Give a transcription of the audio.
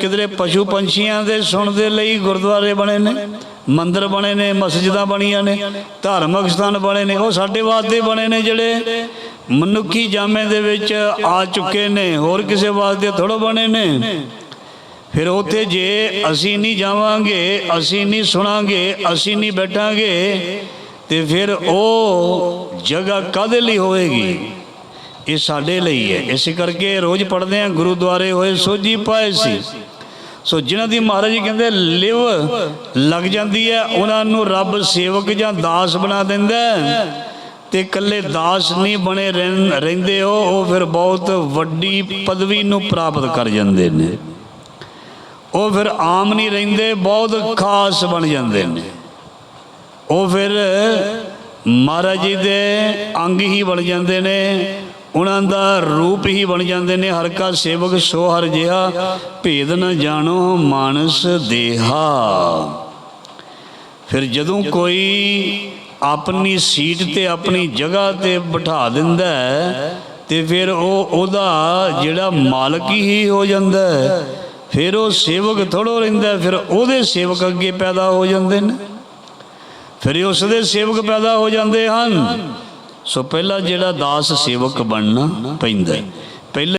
ਕਿਧਰੇ ਪਸ਼ੂ ਪੰਛੀਆਂ ਦੇ ਸੁਣਨ ਦੇ ਲਈ ਗੁਰਦੁਆਰੇ ਬਣੇ ਨੇ, ਮੰਦਿਰ ਬਣੇ ਨੇ, ਮਸਜਿਦਾਂ ਬਣੀਆਂ ਨੇ, ਧਾਰਮਿਕ ਸਥਾਨ ਬਣੇ ਨੇ, ਉਹ ਸਾਡੇ ਵਾਸਤੇ ਬਣੇ ਨੇ ਜਿਹੜੇ ਮਨੁੱਖੀ ਜਾਮੇ ਦੇ ਵਿੱਚ ਆ ਚੁੱਕੇ ਨੇ, ਹੋਰ ਕਿਸੇ ਵਾਸਤੇ ਥੋੜੋ ਬਣੇ ਨੇ। ਫਿਰ ਉੱਥੇ ਜੇ ਅਸੀਂ ਨਹੀਂ ਜਾਵਾਂਗੇ, ਅਸੀਂ ਨਹੀਂ ਸੁਣਾਂਗੇ, ਅਸੀਂ ਨਹੀਂ ਬੈਠਾਂਗੇ, ਤੇ ਫਿਰ ਉਹ ਜਗ੍ਹਾ ਕਾਦੇ ਲਈ ਹੋਵੇਗੀ? ਇਹ ਸਾਡੇ ਲਈ ਹੈ। ਇਸੇ ਕਰਕੇ ਰੋਜ਼ ਪੜ੍ਹਦੇ ਆ ਗੁਰਦੁਆਰੇ ਹੋਏ ਸੋਝੀ ਪਾਏ ਸੀ। ਸੋ ਜਿਨ੍ਹਾਂ ਦੀ ਮਹਾਰਾਜ ਜੀ ਕਹਿੰਦੇ, ਲਿਵ ਲੱਗ ਜਾਂਦੀ ਹੈ, ਉਹਨਾਂ ਨੂੰ ਰੱਬ ਸੇਵਕ ਜਾਂ ਦਾਸ ਬਣਾ ਦਿੰਦਾ ਹੈ। ਤੇ ਇਕੱਲੇ ਦਾਸ ਨਹੀਂ ਬਣੇ ਰਹਿੰ- ਰਹਿੰਦੇ ਹੋ ਉਹ ਫਿਰ ਬਹੁਤ ਵੱਡੀ ਪਦਵੀ ਨੂੰ ਪ੍ਰਾਪਤ ਕਰ ਜਾਂਦੇ ਨੇ। ਉਹ ਫਿਰ ਆਮ ਨਹੀਂ ਰਹਿੰਦੇ, ਬਹੁਤ ਖਾਸ ਬਣ ਜਾਂਦੇ ਨੇ। ਉਹ ਫਿਰ ਮਹਾਰਾਜ ਜੀ ਦੇ ਅੰਗ ਹੀ ਬਣ ਜਾਂਦੇ ਨੇ। ਉਹਨਾਂ ਦਾ ਰੂਪ ਹੀ ਬਣ ਜਾਂਦੇ ਨੇ ਹਰ ਕਾ ਸੇਵਕ ਸੋ ਹਰ ਜਿਹਾ ਭੇਦ ਨ ਜਾਣੋ ਮਾਨਸ ਦੇਹਾ। ਫਿਰ ਜਦੋਂ ਕੋਈ ਆਪਣੀ ਸੀਟ ਤੇ ਆਪਣੀ ਜਗ੍ਹਾ ਤੇ ਬਿਠਾ ਦਿੰਦਾ ਹੈ, ਤੇ ਫਿਰ ਉਹ ਉਹਦਾ ਜਿਹੜਾ ਮਾਲਕ ਹੀ ਹੋ ਜਾਂਦਾ ਫਿਰ ਉਹ ਸੇਵਕ ਥੋੜੋ ਰਹਿੰਦਾ ਫਿਰ ਉਹਦੇ ਸੇਵਕ ਅੱਗੇ ਪੈਦਾ ਹੋ ਜਾਂਦੇ ਨੇ। ਫਿਰ ਉਸ ਦੇ ਸੇਵਕ ਪੈਦਾ ਹੋ ਜਾਂਦੇ ਹਨ। ਸੋ ਪਹਿਲਾ ਜਿਹੜਾ ਦਾਸ ਸੇਵਕ ਬਣਨਾ ਪੈਂਦਾ ਹੈ। ਪਹਿਲੇ